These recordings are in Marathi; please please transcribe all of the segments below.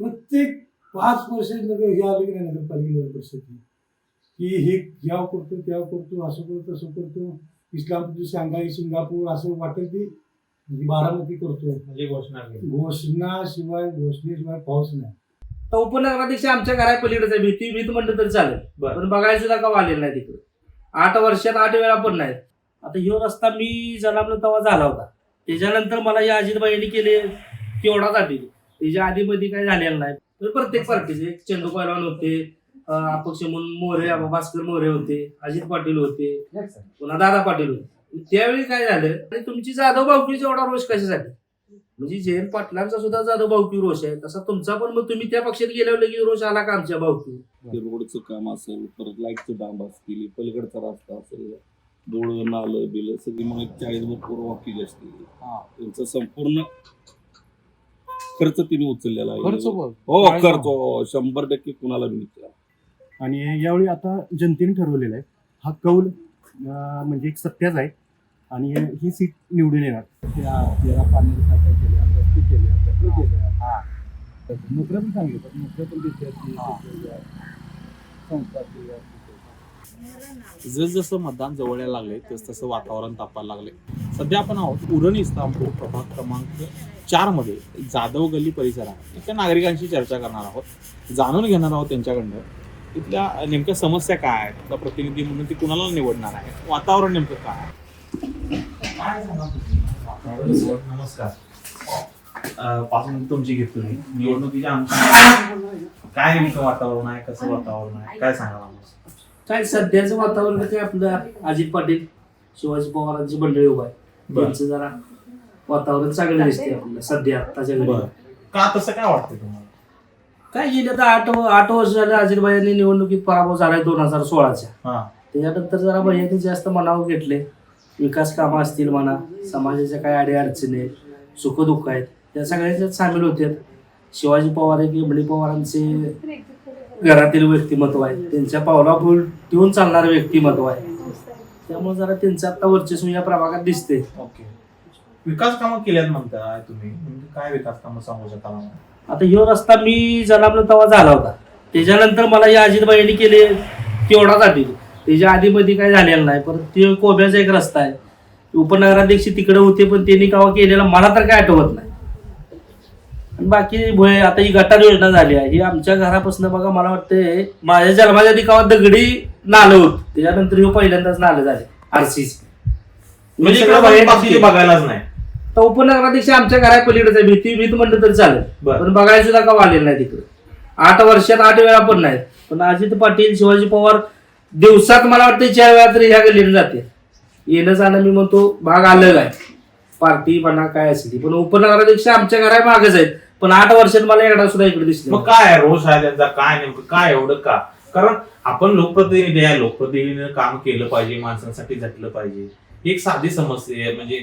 प्रत्येक पाच वर्ष नगर हे आलं की नाही नगरपालिका परिषद की हे याव करतो त्याव करतो असं करतो तसं करतो. इस्लामपूर शांघाई सिंगापूर असं वाटेल की म्हणजे बारामती करतो. म्हणजे घोषणा घोषणा शिवाय घोषणेशिवाय पाऊस नाही. तर उपनगराध्यक्ष आमच्या घरा पलीकडेच आहे. भीती भीत म्हणलं तरी चालेल. बरं. पण बघायला सुद्धा का आलेलं नाही तिकडे. आठ वर्षात आठ वेळा पण नाही. आता ह्यो रस्ता मी जन्मलो तेव्हा झाला होता. त्याच्यानंतर मला या अजितबाईंनी केले केवढा झाली त्याच्या आधीमध्ये काय झालेलं नाही. तर प्रत्येक पार्टीचे चंदू पहलवान होते अपक्ष म्हणून मोरे आबा भास्कर मोरे होते अजित पाटील होते पुन्हा दादा पाटील होते. त्यावेळी काय झालं आणि तुमची जाधव भाऊकीचा एवढा रोष कशासाठी? म्हणजे जयंत पाटलांचा सुद्धा जाधव भाऊकी रोष आहे तसा तुमचा पण मग तुम्ही त्या पक्षात गेल्यावर लगेच रोष आला का आमच्या भाऊकी? ते रोडचं काम असेल परत लाईटचं डांब असतील पलीकडचा रस्ता असेल डोळं नालं बिलं सगळी मग चाळीस भरपूर वाकी असतील त्यांचं संपूर्ण खर्च तिने उचललेला आहे. बघ. हो काय खर्च. हो, शंभर टक्के कुणाला विचारा. आणि यावेळी आता जनतेने ठरवलेला आहे हा कौल अं, म्हणजे एक सत्याच आहे. आणि ही सीट निवडून येणार. त्या पाणी खात्या केल्या रस्ते केल्या गटर केल्या. नोकऱ्या पण चांगल्या पण नोकऱ्या पण संस्था केल्या. जसजसं मतदान जवळ यायला लागले तस तसं वातावरण तापायला लागले. सध्या आपण आहोत उरण इस्लामपूर प्रभाग क्रमांक चारमध्ये जाधव गल्ली परिसरात. इथल्या नागरिकांशी चर्चा करणार आहोत. जाणून घेणार आहोत त्यांच्याकडनं इथल्या नेमक्या समस्या काय आहेत इथला प्रतिनिधी म्हणून ती कुणाला निवडणार आहे वातावरण नेमकं काय आहे? नमस्कार. पासून तुमची घेतो मी. निवडणुकीच्या आमच्या काय नेमकं वातावरण आहे कसं वातावरण आहे काय सांगा काय सध्याचं वातावरण काय आपलं? अजित पाटील शिवाजी पवारांची मंडळी उभा आहे. बरं. त्यांचं जरा वातावरण चांगलं दिसते आपल्याला सध्या आताच्या घडी बरं. का तसं काय वाटतं तुम्हाला? काय गेले तर आठ आठ वर्ष झाले अजितबाईंनी निवडणुकीत पराभव झालाय दोन हजार सोळाच्या हा. त्याच्यानंतर जरा भैयाने जास्त मनावर घेतले. विकास कामं असतील म्हणा समाजाच्या काय अडी अडचणी आहेत सुखदुःख आहेत त्या सगळ्यांच्यात सामील होते. शिवाजी पवार एक इमडी पवारांचे घरातील व्यक्तिमत्व आहे. त्यांच्या पावला फुल ठेवून चालणारं व्यक्तिमत्व आहे. त्यामुळे जरा त्यांचं आता वर्चस्व या प्रभागात दिसते ओके. विकास कामं केल्यात म्हणताय तुम्ही. म्हणजे काय विकास कामं सांगू शकाल आम्हाला? आता ह्यो रस्ता मी जन्मलो तेव्हा झाला होता. त्याच्यानंतर मला या अजितबाईंनी केले केवढा जातील. त्याच्या आधीमध्ये काय झालेलं नाही. परत ते कोब्याचा एक रस्ता आहे. उपनगराध्यक्ष तिकडे होते पण त्यांनी कावा केलेला मला तर काय आठवत नाही. आणि बाकी भोय आता ही गटार योजना झाली आहे. ही आमच्या घरापासून बघा मला वाटतं माझ्या जन्माच्या आधी दगडी नालं होत. त्याच्यानंतर ह्यो पहिल्यांदाच नालं झाले आरसीसी म्हणजे इकडं बाकी- बाकी बघायलाच नाही. तर उपनगराध्यक्ष आमच्या घरा पलीकडेच आहे. भीती भीत म्हणलं तरी चालेल. बरं. पण बघायला सुद्धा का आलेलं नाही तिकडे? आठ वर्षात आठ वेळा पण नाहीत पण अजित पाटील शिवाजी पवार दिवसात मला वाटतं चार वेळा तरी ह्या गल्लीने जाते येणं जाणं मी म्हणतो भाग अलग आहे. पार्टी म्हणा काय असेल ती. पण उपनगराध्यक्ष आमच्या घरा मागच आहेत. पण आठ वर्षात मला एकदा सुद्धा इकडे दिसले मग काय आहे? रोष आहे त्यांचा. काय नेमकं? काय एवढं का? कारण आपण लोकप्रतिनिधी आहे. लोकप्रतिनिधीने काम केलं पाहिजे. माणसांसाठी झटलं पाहिजे. ही एक साधी समस्या आहे. म्हणजे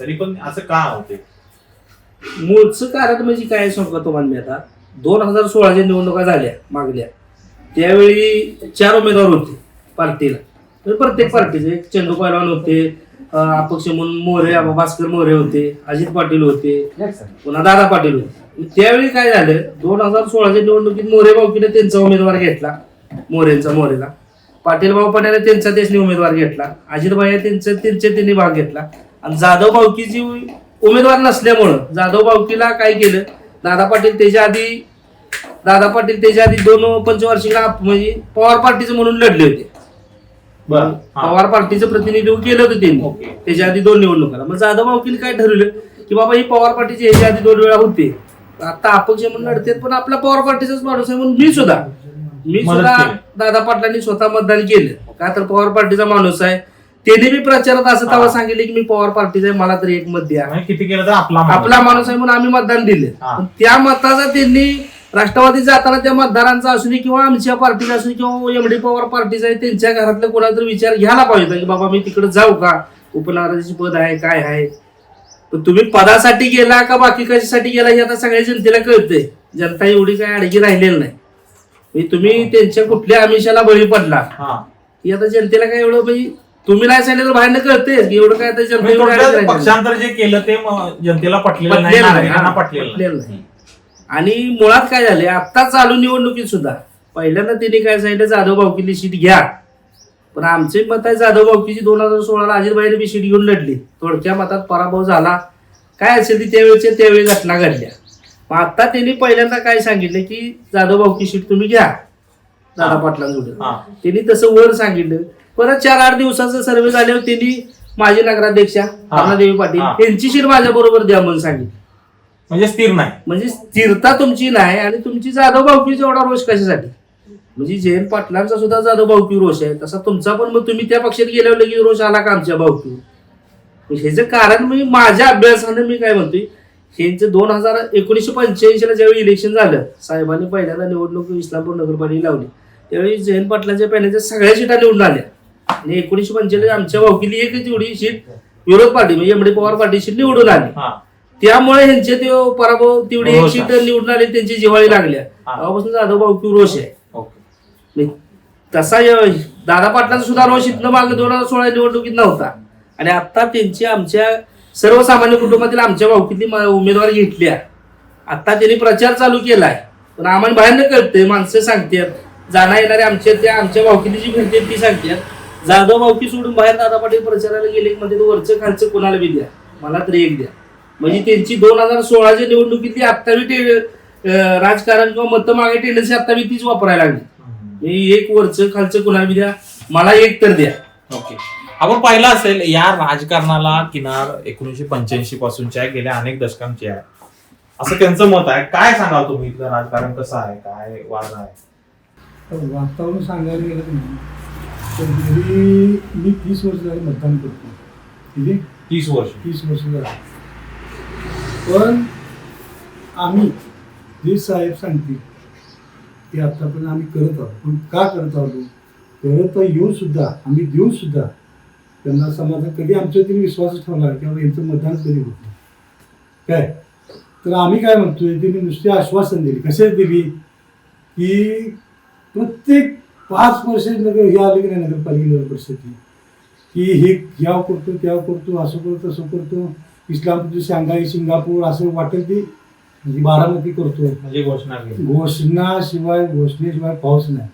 तरी पण असं का होते? मूळचं कारण म्हणजे काय सांगू का तुम्हाला मी आता? दोन हजार सोळाच्या निवडणुका झाल्या मागल्या. त्यावेळी चार उमेदवार होते पार्टीला. तर प्रत्येक पार्टीचे एक चंदू पहलवान होते अपक्ष म्हणून मोरे आबा भास्कर मोरे होते अजित पाटील होते पुन्हा दादा पाटील होते. त्यावेळी काय झालं? दोन हजार सोळाच्या निवडणुकीत मोरे भाऊकीने त्यांचा उमेदवार घेतला. मोरेंचा मोरेला. पाटील भाऊ पटेल त्यांचा त्यांनी उमेदवार घेतला. अजित भाई त्यांचा त्यांचे त्यांनी भाग घेतला. आणि जाधव भाऊकीची उमेदवार नसल्यामुळं जाधव भाऊकीला काय केलं? दादा पाटील त्याच्या आधी दादा पाटील त्याच्या आधी दोन पंचवार्षिकला म्हणजे पवार पार्टीचं म्हणून लढले होते. बरं हा. पवार पार्टीचं प्रतिनिधित्व केलं होतं त्यांनी. ओके. त्याच्या आधी दोन निवडणुकाला मग जाधव भाऊकीने काय ठरवलं? की बाबा ही पवार पार्टीची ह्याच्या आधी दोन वेळा होते. आता अपक्ष म्हणून लढतात पण आपला पवार पार्टीचाच माणूस आहे म्हणून मी सुद्धा. मी मदत सुद्धा केली. दादा पाटलांनी स्वतः मतदान केलं. का तर पवार पार्टीचा माणूस आहे. त्याने मी प्रचारात असं तेव्हा हा. सांगितले की मी पवार पार्टीचा आहे मला तरी एक मत द्या. म्हणजे किती केलं तर आपला माणूस. आपला माणूस आहे म्हणून आम्ही मतदान दिले. हा. पण त्या मताचा त्यांनी राष्ट्रवादी जाताना त्या मतदारांचा असू दे किंवा आमच्या पार्टीचा असू दे किंवा एमडी पवार पार्टीचा आहे त्यांच्या घरातलं कोणाला तरी विचार घ्यायला पाहिजे की बाबा मी तिकडे जाऊ का? उपनगराचे पद आहे काय आहे? पण तुम्ही पदासाठी गेला का बाकी कशासाठी गेला हे आता सगळ्या जनतेला कळतंय. जनता एवढी काय अडगी राहिलेली नाही. म्हणजे तुम्ही त्यांच्या कुठल्या आमिषाला बळी पडला? हा. की आता जनतेला काय एवढं म्हणजे तुम्ही नाही सांगितलं बाहेर कळतंय की एवढं काय आता जनता म्हणजे. पक्षांतर जे केलं ते जनतेला पटलेलं नाही. पटलेलं नाही, आणि मुळात काय झाले आत्ता चालू निवडणुकीत सुद्धा पहिल्यांदा त्यांनी काय सांगितलं जाधव भावकीली सीट घ्या. पण आमचे मत आहे जाधव भावकीची दोन हजार सोळाला अजितभाईने बी सीट घेऊन लढली. थोडक्या मतात पराभव झाला. काय असेल ती त्यावेळेच्या त्यावेळी घटना घडल्या. मग आता त्यांनी पहिल्यांदा काय सांगितलं की जाधव भावकी सीट तुम्ही घ्या. दादा पाटलांजोडे हा. त्यांनी तसं वर सांगितलं. परत चार आठ दिवसाचा सर्वे झाल्यावर त्यांनी माझी नगराध्यक्षा अण्णादेवी पाटील. यांची सीट माझ्या बरोबर द्या म्हणून सांगितलं. म्हणजे स्थिर नाही. म्हणजे स्थिरता तुमची नाही आणि तुमची जाधव भावकीचा एवढा रोष कशासाठी? म्हणजे जयंत पाटलांचा सुद्धा जाधव भावकी रोष आहे. तसा तुमचा पण मग तुम्ही त्या पक्षात गेल्यावर लगेच रोष आला का आमच्या भावकीवर ह्याचं कारण म्हणजे माझ्या अभ्यासानं मी काय म्हणतोय ह्यांचं दोन हजार एकोणीसशे पंच्याऐंशीला ज्यावेळी इलेक्शन झालं साहेबांनी पहिल्यांदा निवडणूक इस्लामपूर नगरपालिका लावली. त्यावेळी जयंत पाटलांच्या पॅनलच्या सगळ्या सीटा निवडून आल्या. आणि एकोणीसशे पंचेचाळीस आमच्या भावकीली एकच एवढी सीट विरोध पार्टी म्हणजे M D Pawar party seat निवडून आली. त्यामुळे ह्यांचे ते पराभव तेवढी एक सीट. निवडून आली त्यांची जिवाळी लागल्या. हा. तेव्हापासून जाधव भाऊ रोष आहे. म्हणजे तसा दादा पाटलांचा सुद्धा रोष इथनं मागे दोन हजार सोळा निवडणुकीत नव्हता. आणि आता त्यांची आमच्या सर्वसामान्य कुटुंबातील आमच्या भाऊकीतली उमेदवार घेतल्या. आता त्यांनी प्रचार चालू केलाय. पण आम्हाला बाहेर कळतंय माणसं सांगतात जाणं येणारे आमच्या त्या आमच्या भाऊकीतली जी फिरते ती सांगतात. जाधव भाऊकी सोडून बाहेर दादा पाटील प्रचाराला गेले म्हणजे तो वरचं खालचं कोणाला बी द्या. मला तरी एक द्या. म्हणजे त्यांची दोन हजार सोळाच्या निवडणुकीतली आत्तावी राजकारण किंवा मतं मागे टेंडन्सी आत्तावी तीच वापरायला लागली. एक वरचं खालचं कुणाला बी द्या मला एक तर द्या. ओके. आपण पाहिलं असेल या राजकारणाला किनार एकोणीसशे पंच्याऐंशी पासूनच्या आहे, गेल्या अनेक दशकांची आहे. असं त्यांचं मत आहे. काय सांगाल तुम्ही? इथलं राजकारण कसं आहे? काय वाद आहे? तर वातावरण सांगायला गेलं की नाही. तर गेली मी तीस वर्ष झाली मतदान करतो किती? तीस वर्ष. तीस वर्ष झाली. पण आम्ही जे साहेब सांगतील ते आत्तापर्यंत आम्ही करत आहोत. पण का करत आहोत? करत येऊन सुद्धा आम्ही देऊन सुद्धा त्यांना समाजात कधी आमच्या तिने विश्वासच ठेवला किंवा यांचं मतदान कधी होत नाही. काय? तर आम्ही काय म्हणतोय त्यांनी नुसते आश्वासन दिली. कशाच दिली? की प्रत्येक पाच वर्ष नगर हे आले की नाही नगरपालिका नगर परिषद की हे याव करतो त्या करतो असं करतो तसं करतो. इस्लामपूरची शांघाई सिंगापूर असं वाटेल ती म्हणजे बारामती करतो म्हणजे घोषणा केली. घोषणाशिवाय घोषणेशिवाय पाऊस नाही.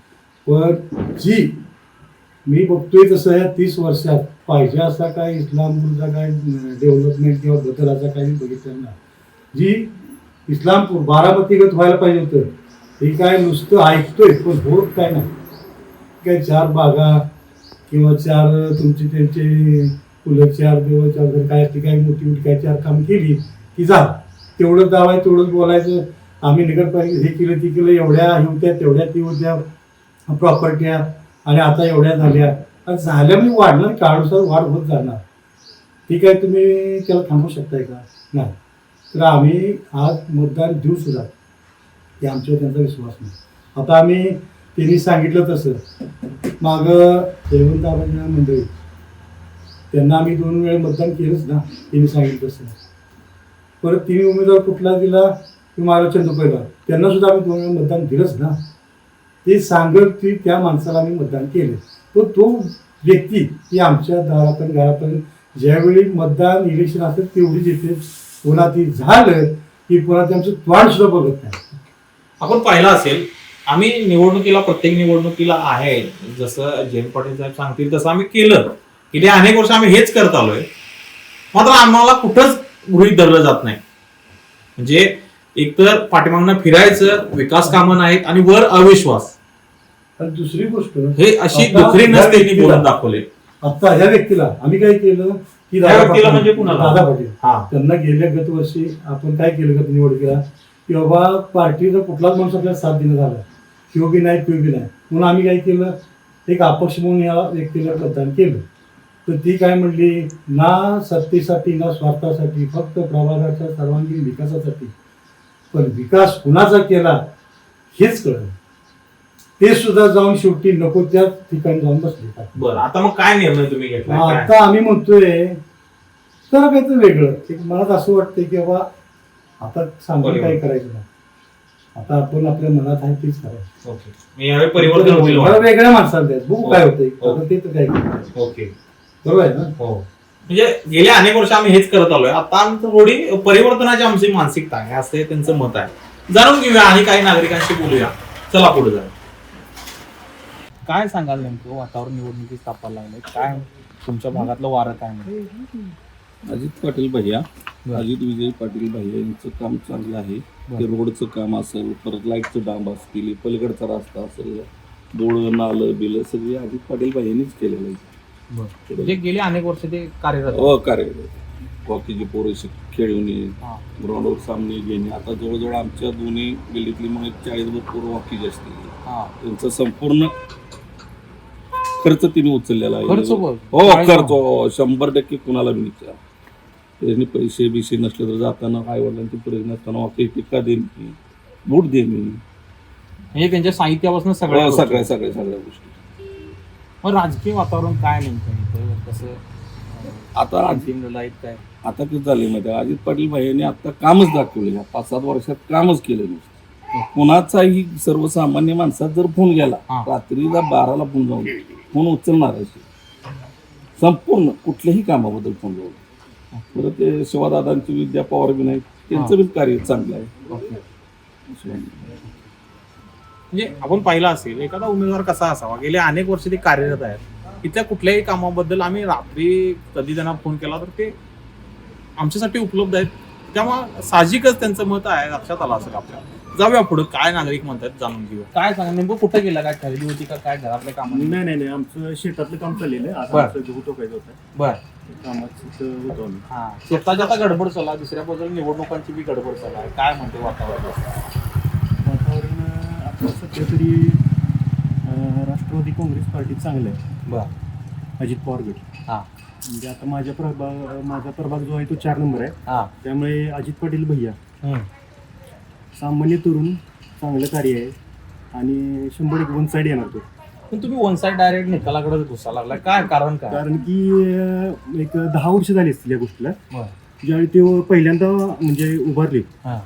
पण जी मी बघतोय तसं या तीस वर्षात पाहिजे असा काय इस्लामपूरचा काय डेव्हलपमेंट किंवा बदल असा काही बघितलं नाही. जी इस्लामपूर बारामतीगत व्हायला पाहिजे होतं हे काय नुसतं ऐकतोय पण होत काय नाही. काय चार बागा किंवा चार तुमची त्यांचे फुलं चार दिवस चार काय ती काय मोठी मोठी काय चार काम केली की जा तेवढंच दावाय तेवढंच बोलायचं. आम्ही नगरपालिका हे केलं ते केलं एवढ्या होत्या तेवढ्या ती होत्या. प्रॉपर्ट्या. आणि आता एवढ्या झाल्या. आणि झाल्या म्हणजे वाढणार काळानुसार वाढ होत जाणार. ठीक आहे तुम्ही त्याला थांबवू शकताय का? नाही. तर आम्ही आज मतदान देऊ सुद्धा. ते आमच्यावर त्यांचा विश्वास नाही. आता आम्ही त्यांनी सांगितलं तसं. मागं जयवंत मंडळी त्यांना आम्ही दोन वेळा मतदान केलंच ना त्यांनी सांगितलं तसं परत तिन्ही उमेदवार कुठला दिला किंवा मला चंद्रपूरला त्यांना सुद्धा आम्ही दोन वेळा मतदान दिलंच ना. ते सांगत की त्या माणसाला आम्ही मतदान केलं तो तो व्यक्ती की आमच्या दारापर्यंत घरापर्यंत ज्यावेळी मतदान इलेक्शन असेल तेवढीच येते पुन्हा ती झालं की पुन्हा त्यांचं त्वाण सुद्धा बघत नाही. आपण पाहिलं असेल आम्ही निवडणुकीला प्रत्येक निवडणुकीला आहे. जसं जयंत पाटील साहेब सांगतील तसं आम्ही केलं. गेली अनेक वर्ष आम्ही हेच करत आलोय मात्र आम्हाला कुठंच गृहीत धरलं जात नाही. म्हणजे एकतर पाठीमागनं फिरायचं विकास कामं नाहीत आणि वर अविश्वास. दुसरी गोष्ट हे अशी दुसरी नसते बोलून दाखवले. आता ह्या व्यक्तीला आम्ही काय केलं की व्यक्तीला म्हणजे कुणाला? दादा पाटील हा. त्यांना गेल्या गत वर्षी आपण काय केलं गत निवडणुकीला की बाबा पार्टीचा कुठलाच माणूस आपल्याला साथ देणं झाला. किंवा बी नाही किंवा बी नाही. म्हणून आम्ही काय केलं एक अपक्ष म्हणून या व्यक्तीला मतदान केलं. तर ती काय म्हणली ना सत्तेसाठी ना स्वार्थासाठी फक्त प्रभागाच्या सर्वांगीण विकासासाठी पण विकास कुणाचा केला हेच कळलं ते सुद्धा जाऊन शेवटी नको त्या ठिकाणी जाऊन बसले बरं आता मग काय निर्णय तुम्ही घेतला काय? आता आम्ही म्हणतोय जरा काहीतरी वेगळं एक मनात असं वाटतंय की बाबा आता सांगून. काही करायचं नाही आता आपण आपल्या मनात आहे तेच करायचं ओके मी यावेळी परिवर्तन होईल मला. वेगळ्या माणसाला द्यायचं हो. काय होतंय ते तर काय. ओके बरोबर आहे ना? हो. म्हणजे गेल्या अनेक वर्ष आम्ही हेच करत आलोय. आता आमचं थोडी परिवर्तनाची आमची मानसिकता आहे असं त्यांचं मत आहे. जाणून घेऊया आणि काही नागरिकांशी बोलूया. चला पुढे जाऊया. काय सांगाल नेमकं? वातावरण निवडणुकीत तापायला लागले काय तुमच्या भागातलं वारं काय म्हणतं? अजित पाटील भैया. अजित विजय पाटील भैया यांचं काम चांगलं आहे. ते रोडचं काम असेल परत लाईटचं डांब असतील पलीकडचा रस्ता असेल बोळ नालं बिलं सगळी अजित पाटील भैयांनीच केलेलं आहे. म्हणजे गेली अनेक वर्ष ते कार्यरत हो कार्य हॉकीची पोरं शिक- खेळून हा. ग्राउंडवर सामने घेणे. आता जवळजवळ आमच्या दोन्ही गल्लीतली मग चाळीस भर पोरं हॉकी असतील. हा. त्यांचं संपूर्ण खर्च तिने उचललेला आहे. बघ. हो चाळीस खर्च. हो, शंभर टक्के कुणाला बी विचार त्यांनी पैसे बिसे नसले तर जाताना आई वडिलांची परिस्थिती नसताना हॉकी टिक्का देणे बूट देणे. म्हणजे त्यांच्या साहित्यापासून सगळ्या हो. सगळ्या सगळ्या सगळ्या गोष्टी. मग राजकीय वातावरण काय नेमकं इथं? कसं आता लढाईत काय? आता किती झाले माहिती आहे? अजित पाटील भाईंनी आता कामच दाखवले पाच सात वर्षात कामच केलं नुसतं कुणाचाही सर्वसामान्य माणसात जर फोन गेला हा. रात्रीला बाराला फोन जाऊन फोन उचलणार आहे. संपूर्ण कुठल्याही कामाबद्दल फोन जाऊन बरं ते शिवादादांची विद्या पवार बी नाही त्यांचं बी कार्य चांगलं आहे. ओके. म्हणजे आपण पाहिलं असेल एखादा उमेदवार कसा असावा? गेले अनेक वर्ष ते कार्यरत आहेत. इथल्या कुठल्याही कामाबद्दल आम्ही रात्री कधी त्यांना फोन केला तर ते आमच्यासाठी उपलब्ध आहेत. त्यामुळे साहजिकच त्यांचं मत आहे लक्षात आलं असेल आपल्याला जाऊया पुढे काय नागरिक म्हणतात जाणून घेऊ काय सांगा नेमकं कुठं गेला काय खरेदी होती का काय घरातल्या कामाने नाही नाही नाही आमचं शेतातलं काम चाललेलं आहे. बरं. आता आमचं गहू टोकायचं होतं. बर. कामाचं होतो आम्ही. हा स्वतःची आता गडबड चालू दुसऱ्या बाजूला निवडणुकांची बी गडबड चालू आहे. काय म्हणते वातावरण? सध्या तरी अं, राष्ट्रवादी काँग्रेस पार्टी चांगलं आहे. बर. अजित पवार गट. हा. म्हणजे आता माझ्या प्रभाग माझा प्रभाग जो आहे तो चार नंबर आहे. हा. त्यामुळे अजित पाटील भैया. सामान्य तरुण चांगलं कार्य आहे. आणि शंभर एक वन साईड येणार तो. पण तुम्ही वन साइड डायरेक्ट निकालाकडे घुसा लागला काय कारण काय? कारण की अं, एक दहा वर्ष झाली असतील या गोष्टीला. बर. ज्यावेळी ते पहिल्यांदा म्हणजे उभारले. हा.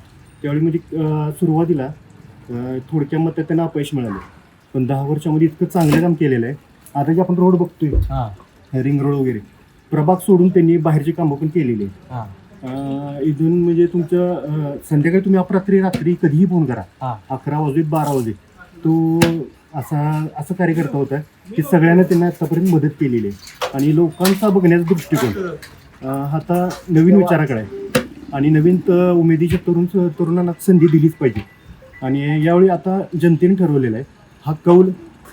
त्यावेळी म्हणजे अं, सुरुवातीला थोडक्या मतात त्यांना अपयश मिळालं. पण दहा वर्षामध्ये इतकं चांगलं काम केलेलं आहे. आता जे आपण रोड बघतोय हा. रिंग रोड वगैरे प्रभाग सोडून त्यांनी बाहेरची कामं पण केलेली आहेत. हा. अं, इथून म्हणजे तुमचं अं, संध्याकाळी तुम्ही अपरात्री रात्री कधीही फोन करा. हा. अकरा वाजे बारा वाजे तो असा असं कार्यकर्ता होता की सगळ्यांना त्यांना आतापर्यंत मदत केलेली आहे. आणि लोकांचा बघण्याचा दृष्टिकोन अं, हा आता नवीन विचाराकडे आहे. आणि नवीन त- उमेदीच्या तरुण तरुणांना संधी दिलीच पाहिजे. आणि यावेळी आता जनतेने ठरवलेलं आहे हा कौल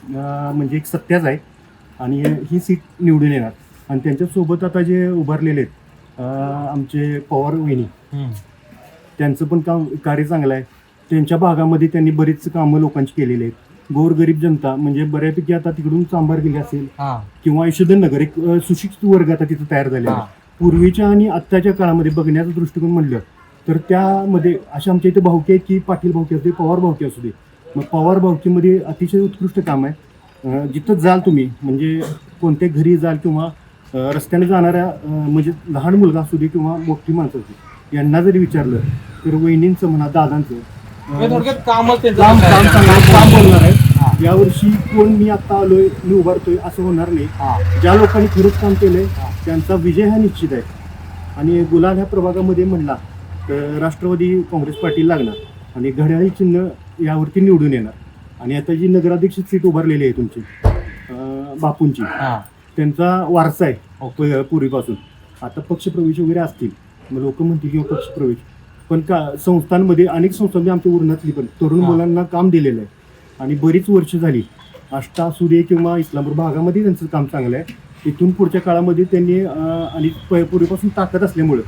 म्हणजे एक सत्याच आहे आणि ही सीट निवडून येणार. आणि त्यांच्यासोबत आता जे उभारलेले आहेत आमचे पवार वहिनी. त्यांचं पण काम कार्य चांगलं आहे. त्यांच्या भागामध्ये त्यांनी बरीच कामं लोकांची केलेली आहेत. गोरगरीब जनता म्हणजे बऱ्यापैकी आता तिकडून चांभार गेली असेल किंवा यशोधन नगर एक सुशिक्षित वर्ग आता तिथं तयार. आहे. पूर्वीच्या आणि आत्ताच्या काळामध्ये बघण्याचा दृष्टिकोन म्हणलं तर त्यामध्ये अशा आमच्या इथे भावकी आहेत की पाटील भावकी असू दे पवार भावकी असू दे. मग पवार भावकीमध्ये अतिशय उत्कृष्ट काम आहे. जिथं जाल तुम्ही म्हणजे कोणत्या घरी जाल किंवा रस्त्याने जाणाऱ्या म्हणजे लहान मुलगा असू दे किंवा मोठी माणसं असू दे यांना जरी विचारलं तर वहिनींचं म्हणा दादांचं काम काम काम बोलणार. आहे. यावर्षी कोण मी आता आलोय मी उभारतोय असं होणार नाही. ज्या लोकांनी खरंच काम केलंय. त्यांचा विजय हा निश्चित आहे. आणि गुलाल ह्या प्रभागामध्ये म्हणला तर राष्ट्रवादी काँग्रेस पार्टी लागणार आणि घड्याळी चिन्ह यावरती निवडून येणार. आणि आता जी नगराध्यक्ष सीट उभारलेली आहे तुमची अं, बापूंची हा. त्यांचा वारसा आहे. प- पूर्वीपासून. आता पक्षप्रवेश वगैरे असतील मग लोक म्हणतील किंवा पक्षप्रवेश पण का संस्थांमध्ये अनेक संस्थांमध्ये आमच्या उरणातली पण तरुण हा. मुलांना काम दिलेलं आहे. आणि बरीच वर्ष झाली आष्टा दे किंवा इस्लामपूर भागामध्ये त्यांचं काम चांगलं आहे. इथून पुढच्या काळामध्ये त्यांनी अं, आणि प- पूर्वीपासून ताकद असल्यामुळं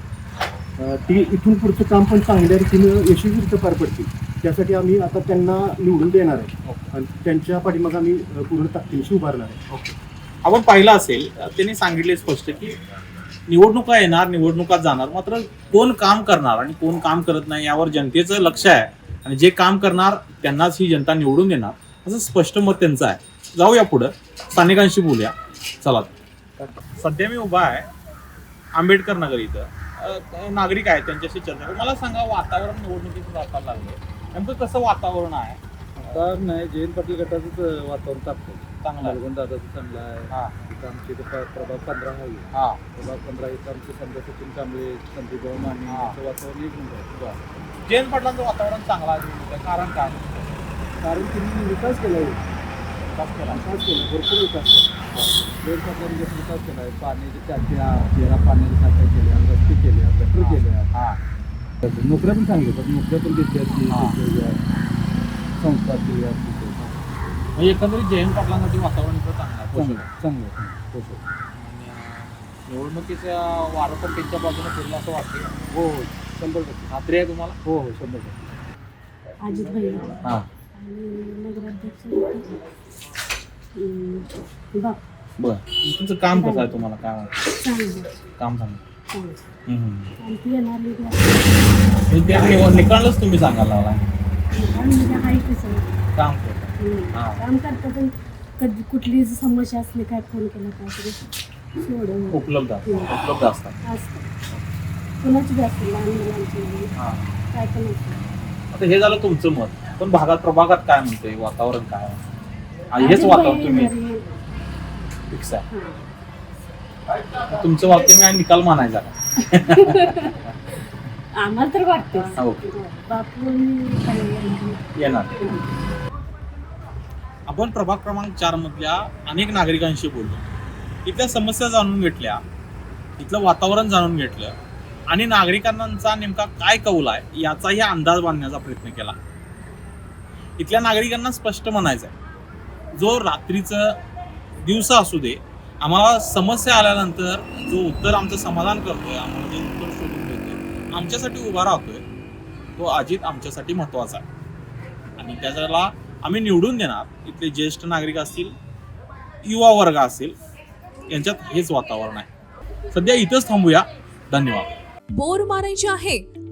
ते इथून पुढचं काम पण चांगल्या रीतीनं यशस्वीरित्या पार पडतील त्यासाठी आम्ही आता त्यांना निवडून देणार आहे. आणि त्यांच्या पाठीमागे आम्ही पूर्ण ताकदीनिशी उभारणार आहे. आपण पाहिलं असेल त्यांनी सांगितले स्पष्ट की निवडणुका येणार निवडणुका जाणार मात्र कोण काम करणार आणि कोण काम करत नाही यावर जनतेचं लक्ष आहे. आणि जे काम करणार त्यांनाच ही जनता निवडून देणार. असं स्पष्ट मत त्यांचं आहे. जाऊया पुढं. स्थानिकांशी बोलूया. चला. सध्या मी उभा आहे. आंबेडकर नगर इथं. नागरिक आहेत त्यांच्याशी चर्चा. मला सांगा वातावरण निवडणुकीचं जाताना लागलं नेमकं कसं वातावरण आहे? आता नाही जयंत पाटील गटाचंच वातावरण तापतं चांगलं आहे. दादाचं चांगलं आहे. हा. इथं प्र- प्रभाग पंधरा आहे. हा. प्रभाग पंधरा इथं आमचे समजा सचिन कांबळे संदीप भाऊ माने हा. असं वातावरण एक नंबर. जयंत पाटलांचं वातावरण चांगलं आहे. कारण काय? कारण त्यांनी विकास केला आहे विकास केला. विकास केला भरपूर विकास केला. पाटलांनी जसं विकास केला आहे पाण्याची टाक्या तेरा पाण्याची टाक्या केल्या रस्ते केल्या गटर केल्या हा नोकऱ्या पण चांगल्या होतात नोकऱ्या पण विद्यार्थी हा. संस्था. म्हणजे एकंदरीत जयंत पाटलांसाठी वातावरण इथं चांगलं आहे चांगलं पोषक. चांगलं आहे. पोषक. आणि निवडणुकीचं वारं पण त्यांच्या बाजूने फिरलं असं वाटतं हो हो शंभर टक्के खात्री आहे तुम्हाला हो हो शंभर टक्के अजित भैया हा आणि नगराध्यक्ष होते. हम्म, बाप बर. तुमचं काम कसं आहे तुम्हाला? काय वाटतं? काम चांगलं. हम्म. आणि ती हे निवड- निकालच तुम्ही सांगायला लागला म्हणजे काम करता. हा. काम करता पण कधी कुठली समस्या असली काय फोन केला काय तरी सोडून. उपलब्ध आहे. उपलब्ध असतात. असतं कुणाची बी असते लहान मुलांची हा. काय पण आता हे झालं तुमचं मत. पण भागात प्रभागात काय म्हणतंय? वातावरण काय आहे? आणि हेच वातावरण तुम्ही. फिक्स आहे. तुमचं वाक्य मी निकाल मानायचा. आम्हाला तर वाटते ओके. येणार. आपण प्रभाग क्रमांक चार मधल्या अनेक नागरिकांशी बोललो. इथल्या समस्या जाणून घेतल्या इथलं वातावरण जाणून घेतलं आणि नागरिकांचा नेमका काय कौल आहे याचाही अंदाज बांधण्याचा प्रयत्न केला. इथल्या नागरिकांना स्पष्ट म्हणायचं आहे जो रात्रीचं दिवसा असू दे आम्हाला समस्या आल्यानंतर जो उत्तर आमचं समाधान करतोय आम्हाला जे उत्तर शोधून देतोय आमच्यासाठी उभा राहतोय तो अजित आमच्यासाठी महत्त्वाचा आहे. आणि त्याच्याला आम्ही निवडून देणार. इथले ज्येष्ठ नागरिक असतील युवा वर्ग असेल यांच्यात हेच वातावरण आहे. सध्या इथंच थांबूया. धन्यवाद. बोर मारायचे आहे